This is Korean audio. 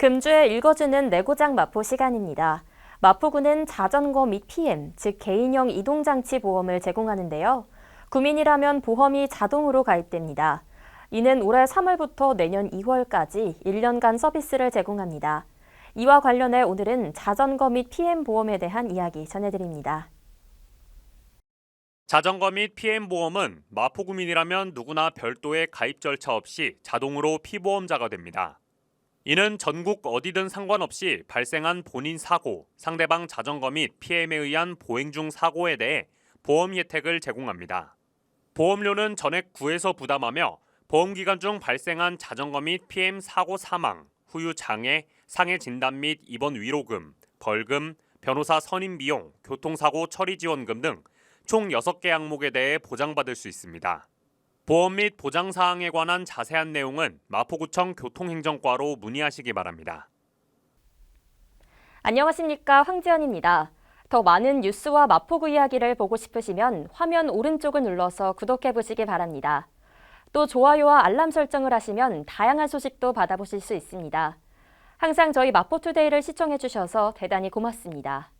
금주에 읽어주는 내고장 마포 시간입니다. 마포구는 자전거 및 PM, 즉 개인형 이동장치 보험을 제공하는데요. 구민이라면 보험이 자동으로 가입됩니다. 이는 올해 3월부터 내년 2월까지 1년간 서비스를 제공합니다. 이와 관련해 오늘은 자전거 및 PM 보험에 대한 이야기 전해드립니다. 자전거 및 PM 보험은 마포구민이라면 누구나 별도의 가입 절차 없이 자동으로 피보험자가 됩니다. 이는 전국 어디든 상관없이 발생한 본인 사고, 상대방 자전거 및 PM에 의한 보행 중 사고에 대해 보험 혜택을 제공합니다. 보험료는 전액 구에서 부담하며 보험 기간 중 발생한 자전거 및 PM 사고 사망, 후유 장애, 상해 진단 및 입원 위로금, 벌금, 변호사 선임 비용, 교통사고 처리 지원금 등 총 6개 항목에 대해 보장받을 수 있습니다. 보험 및 보장 사항에 관한 자세한 내용은 마포구청 교통행정과로 문의하시기 바랍니다. 안녕하십니까 황지연입니다. 더 많은 뉴스와 마포구 이야기를 보고 싶으시면 화면 오른쪽을 눌러서 구독해 보시기 바랍니다. 또 좋아요와 알람 설정을 하시면 다양한 소식도 받아보실 수 있습니다. 항상 저희 마포투데이를 시청해 주셔서 대단히 고맙습니다.